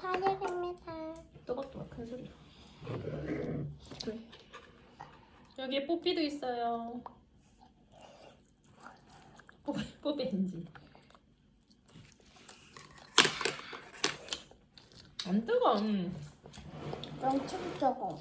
저는 사직입니다. 또박또박 큰 소리로. 그래. 여기에 뽀삐도 있어요. 뽀삐, 뽀삐 엔진. 안 뜨거. 음. 엄청 적어.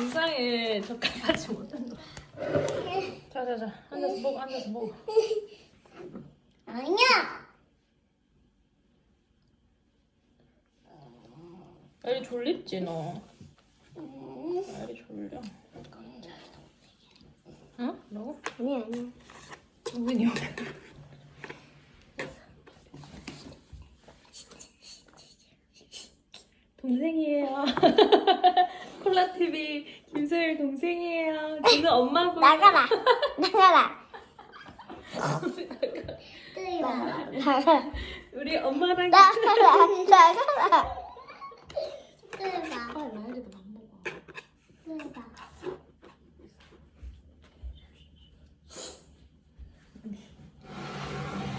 영상에 적합하지 못한 거. 자자자 앉아서 먹어 앉아서 먹어. 아니야. 빨리 졸립지 너. 빨리 졸려. 응? 너? 아니 아니. 동생이 형. 동생이에요. 콜라 TV 김소율 동생이에요. 저는 엄마 보고 나가라. 나가라. 나가라. 우리 엄마랑 나가라. 나가라. 끄봐. 빨리 나에게도 밥 먹어. 끄봐.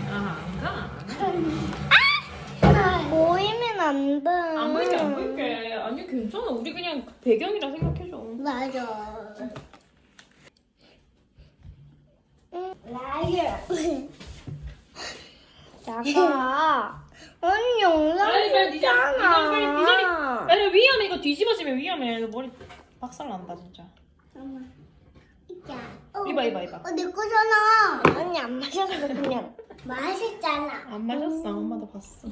아안 가. 보이면 안 돼. 안 보이게 안 보이게. 아니 괜찮아. 우리 그냥 배경이라 생각해줘. 맞아. 라이어. 나가. 언니 빨리 네 자리, 네 자리, 빨리. 찍잖아. 아니 위험해 이거 뒤집어지면 위험해. 이거 머리 박살 난다 진짜. 엄마. 이자. 이봐 이봐 이봐. 어, 내 거잖아. 언니 안 마셔서 그냥. 맛있잖아. 안 마셨어. 엄마도 봤어.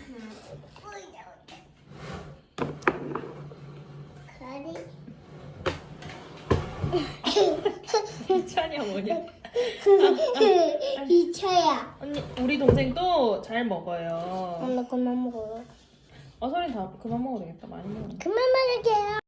가리. 찬이야 뭐냐? 이차야. 언니 우리 동생도 잘 먹어요. 엄마 그만 먹어요. 어설이 다 그만 먹어도 되겠다. 많이 먹어. 그만 먹을게요.